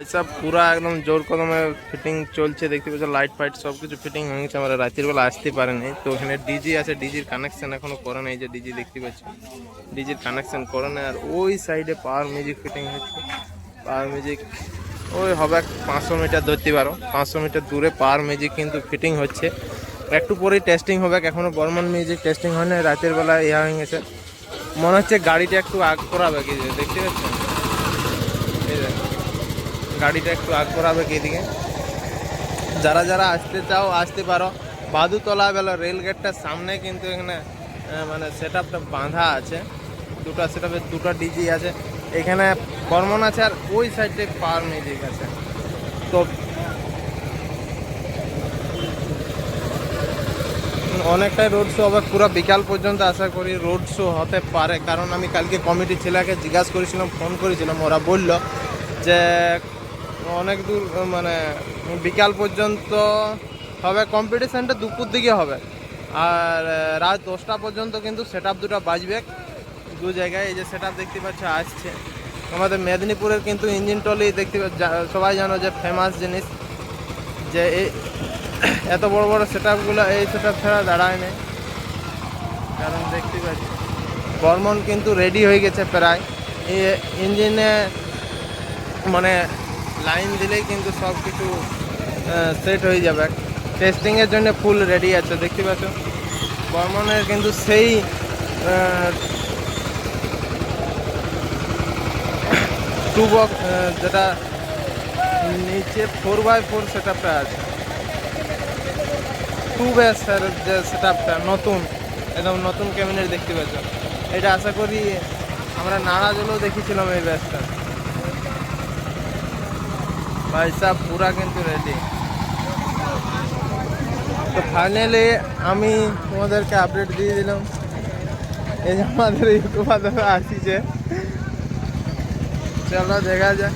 সব পুরা একদম জোর কদমে ফিটিং চলছে, দেখতে পাচ্ছ লাইট ফাইট সব কিছু ফিটিং হয়ে গেছে। আমরা রাতের বেলা আসতে পারেনি। তো ওখানে ডিজি আছে ডিজির কানেকশন এখনও করে নাই যে ডিজি দেখতে পাচ্ছ। ডিজির কানেকশন করে নাই, আর ওই সাইডে পাওয়ার মিউজিক ফিটিং হচ্ছে পাওয়ার মিউজিক ওই হবে পাঁচশো মিটার ধরতে পারো। পাঁচশো মিটার দূরে পাওয়ার মিউজিক কিন্তু ফিটিং হচ্ছে। একটু পরেই টেস্টিং হবে এখনও বর্মন মিউজিক টেস্টিং হয় না রাতের বেলা ইয়া হয়ে গেছে। মনে হচ্ছে গাড়িটা একটু আগ করাবে, কি দেখতে পাচ্ছেন এই দেখো গাড়িটা একটু আগ করাবে কি দিকে যারা যারা আসতে চাও, আসতে পারো। বাদুতলা বেলা রেল গেটটার সামনে কিন্তু এখানে মানে সেট বাঁধা আছে। দুটো সেট দুটো ডিজি আছে। এখানে বর্মন আছে আর ওই সাইডে পাওয়ার মিউজিক আছে। তো অনেকটাই রোড শো হবে। পুরো বিকাল পর্যন্ত আশা করি রোড শো হতে পারে। কারণ আমি কালকে কমিটি ছেলেকে জিজ্ঞাসা করেছিলাম ফোন করেছিলাম। ওরা বলল যে অনেক দূর মানে বিকাল পর্যন্ত হবে কম্পিটিশানটা দুপুর দিকে হবে। আর রাত দশটা পর্যন্ত কিন্তু সেট আপ দুটো বাজবে। দু জায়গায় এই যে সেট আপ দেখতে পাচ্ছ, আসছে। আমাদের মেদিনীপুরের কিন্তু ইঞ্জিন টলি দেখতে সবাই জানো যে ফেমাস জিনিস। যে এই এত বড় বড় সেট আপগুলো এই সেট আপ ছাড়া দাঁড়ায় নেই। কারণ দেখতে পাচ্ছি, বর্মন কিন্তু রেডি হয়ে গেছে প্রায়। ইঞ্জিনে মানে লাইন দিলেই কিন্তু সব কিছু সেট হয়ে যাবে। টেস্টিংয়ের জন্য ফুল রেডি আছে, দেখতে পাচ্ছ? বর্মনের কিন্তু সেই টু বক্স যেটা নিচে ফোর বাই ফোর সেট আপটা আছে টু বেসের যে সেট আপটা নতুন, একদম নতুন ক্যাবিনেট দেখতে পাচ্ছ। এটা আশা করি আমরা নারাজলেও দেখেছিলাম এই ব্যাসটা ভাই সাহ পুরা কিন্তু রেডি তো ফাইনালি আমি তোমাদেরকে আপডেট দিয়ে দিলাম। এই যে আমাদের ইউটিউবার আসিছে। চলো দেখা যাক।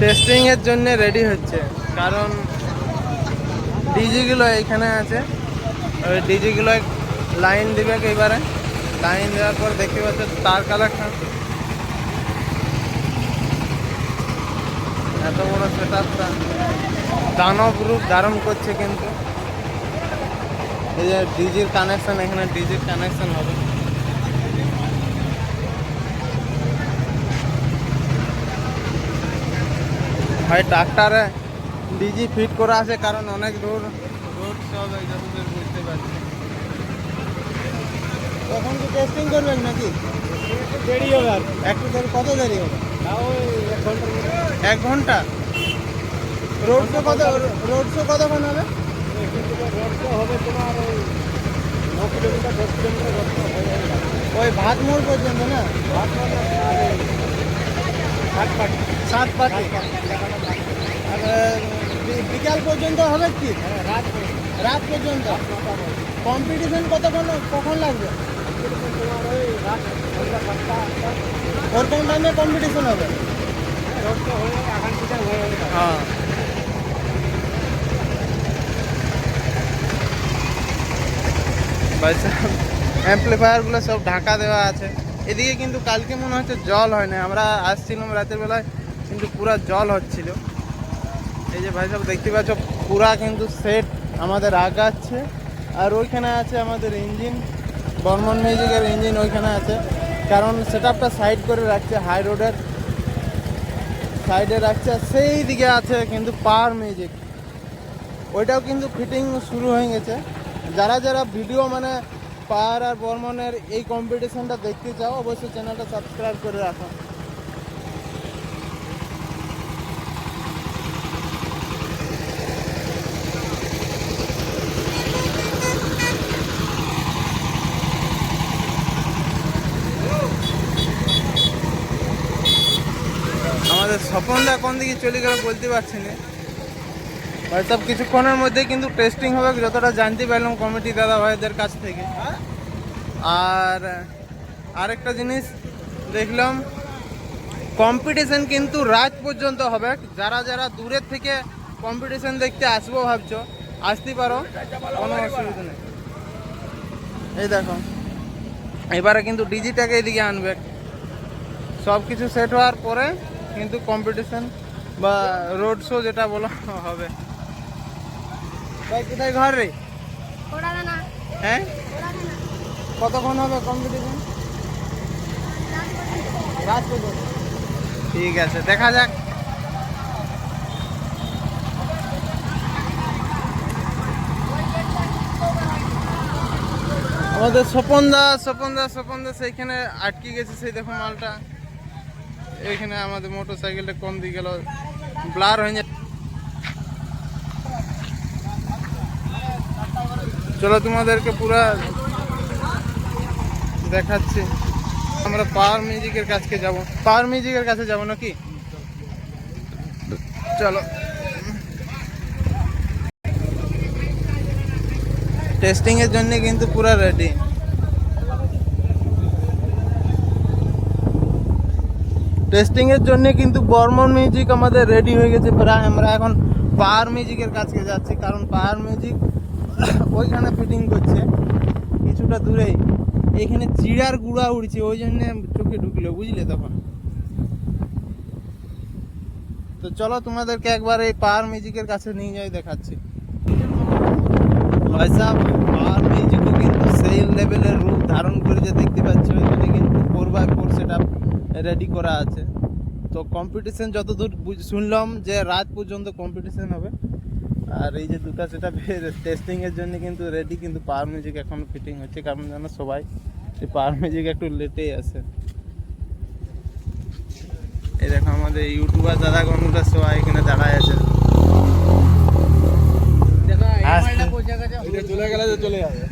টেস্টিং এর জন্য রেডি হচ্ছে। কারণ ডিজিগুলো এখানে আছে। ওই ডিজিগুলো লাইন দিবে এবারে? লাইন দেওয়ার পর দেখতে পাচ্ছ তার কালেকশন এত বড় সেট আপটা দানব রূপ ধারণ করছে কিন্তু। এই যে ডিজির কানেকশন এখানে ডিজির কানেকশন হবে। ভাই ট্রাক্টারে ডিজি ফিট করা আছে, কারণ অনেক দূর। রোড সব এই বুঝতে পারছি। তখন কি টেস্টিং করবেন নাকি? দেরি হবে আর একটু দেরি কত দেরি হবে? এক ঘণ্টা। রোড শো কত রোড শো কতক্ষণ হবে হবে? তোমার ওই কিলোমিটার দশ কিলোমিটার হয়ে যাবে ওই ভাত মোড় পর্যন্ত না? ভাত মানে সাত পাটি। সাত পাটি আর বিকাল পর্যন্ত হবে কি? হ্যাঁ রাত রাত পর্যন্ত। কম্পিটিশন কতক্ষণ কখন লাগবে? ওরকম টাইমে কম্পিটিশন হবে হয়ে অ্যাম্পলিফায়ারগুলো সব ঢাকা দেওয়া আছে এদিকে কিন্তু কালকে মনে হচ্ছে জল হয় না আমরা আসছিলাম রাতের বেলায় কিন্তু পুরা জল হচ্ছিল এই যে ভাই সাহেব, দেখতে পাচ্ছ, পুরা কিন্তু সেট আমাদের আগাচ্ছে। আর ওইখানে আছে আমাদের ইঞ্জিন বর্মন মিউজিকের ইঞ্জিন ওইখানে আছে। কারণ সেট সাইড করে রাখছে হাই রোডের সাইডে রাখছে সেই দিকে আছে কিন্তু পাওয়ার মিউজিক ওইটাও কিন্তু ফিটিং শুরু হয়ে গেছে। যারা যারা ভিডিও মানে পাওয়ার আর বর্মনের এই কম্পিটিশনটা দেখতে চাও, অবশ্যই চ্যানেলটা সাবস্ক্রাইব করে রাখো। স্বপনদা কোন দিকে চলে গেল বলতে পারছি না। সব কিছুক্ষণের মধ্যে কিন্তু টেস্টিং হবে, যতটা জানতে পারলাম কমিটি দাদা ভাইদের কাছ থেকে। আর আরেকটা জিনিস দেখলাম কম্পিটিশন কিন্তু রাত পর্যন্ত হবে। যারা যারা দূরের থেকে কম্পিটিশন দেখতে আসব ভাবছ, আসতে পারো, কোনো অসুবিধা নেই। এই দেখো, এবারে কিন্তু ডিজিটাকে এদিকে আনবে। সব কিছু সেট হওয়ার পরে কিন্তু কম্পিটিশন বা রোড শো যেটা বলা হবে। ভাই কোথায় ঘর রে? হ্যাঁ? কতক্ষণ হবে কম্পিটিশন রাত পর্যন্ত। ঠিক আছে দেখা যাক। আমাদের স্বপন দাস স্বপন দাস স্বপন দাস এইখানে আটকে গেছে সেই দেখো মালটা। এইখানে আমাদের মোটর সাইকেলটা কম দিয়ে গেল। ব্লার হয়ে যায়। চলো তোমাদেরকে পুরা দেখাচ্ছি। আমরা পাওয়ার মিউজিকের কাছে যাব। পাওয়ার মিউজিকের কাছে যাব নাকি? চলো। টেস্টিং এর জন্য কিন্তু পুরা রেডি টেস্টিং এর জন্য কিন্তু বর্মন মিউজিক আমাদের রেডি হয়ে গেছে প্রায়, আমরা এখন পাওয়ার মিউজিকের কাছে যাচ্ছি, কারণ পাওয়ার মিউজিক ওইখানে ফিটিং করছে কিছুটা দূরেই। এখানে চিড়ার গুঁড়া উড়ছে, ওই জন্য চোখে ঢুকলো, বুঝলে তখন? তো চলো তোমাদেরকে একবার এই পাওয়ার মিউজিকের কাছে নিয়ে যাই, দেখাচ্ছি। পাওয়ার মিউজিকও কিন্তু সেই লেভেলের রূপ ধারণ করে যে দেখতে পাচ্ছ এখানে কিন্তু four by four set ready করা আছে। তো কম্পিটিশন যতদূর বুঝ- শুনলাম যে রাত পর্যন্ত কম্পিটিশন হবে। আর এই যে দুটো সেটা টেস্টিং এর জন্য কিন্তু রেডি কিন্তু পাওয়ার মিউজিক এখন ফিটিং হচ্ছে। কারণ যেন সবাই এই পাওয়ার মিউজিক একটু লেটেই আছে। এই দেখো আমাদের ইউটিউবার দাদা গণুরা সবাই এখানে দাঁড়ায় আছে। চলে গেলে তো চলে যাবে।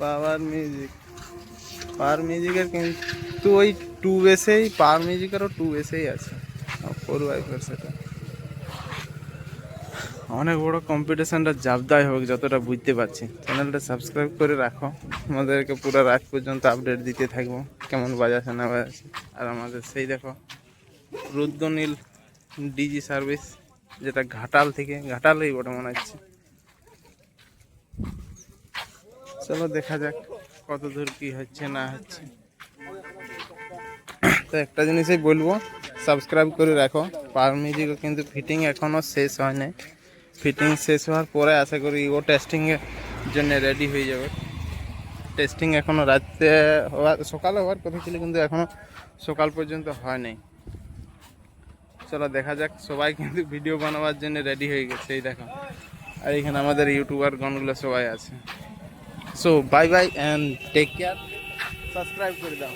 পাওয়ার মিউজিক পাওয়ার মিউজিকের কিন্তু ওই টু বেসেই পাওয়ার মিউজিকেরও টু বেসেই আছে। ফোর বাই ফোর সেটা অনেক বড় কম্পিটিশনটা জাবদাই হোক, যতটা বুঝতে পারছি। চ্যানেলটা সাবস্ক্রাইব করে রাখো। আমাদেরকে পুরো রাত পর্যন্ত আপডেট দিতে থাকব। কেমন বাজাচ্ছে না বাজাচ্ছে। আর আমাদের সেই দেখো, রুদ্রনীল ডিজি সার্ভিস যেটা ঘাটাল থেকে, ঘাটালেই বটে মনে হচ্ছে। চলো দেখা যাক কত দূর কি হচ্ছে, না হচ্ছে। তো একটা জিনিসই বলব সাবস্ক্রাইব করে রাখো। পাওয়ার মিউজিকও কিন্তু ফিটিং এখনও শেষ হয় নাই। ফিটিং শেষ হওয়ার পরে আশা করি ও টেস্টিংয়ের জন্য রেডি হয়ে যাবে। টেস্টিং এখনও রাতে হওয়ার সকালে হওয়ার কথা ছিল কিন্তু এখনও সকাল পর্যন্ত হয় নাই। চলো দেখা যাক, সবাই কিন্তু ভিডিও বানাবার জন্য রেডি হয়ে গেছে, এই দেখো। আর এখানে আমাদের ইউটিউবার গণগুলো সবাই আছে। So bye bye and take care subscribe করে দাও।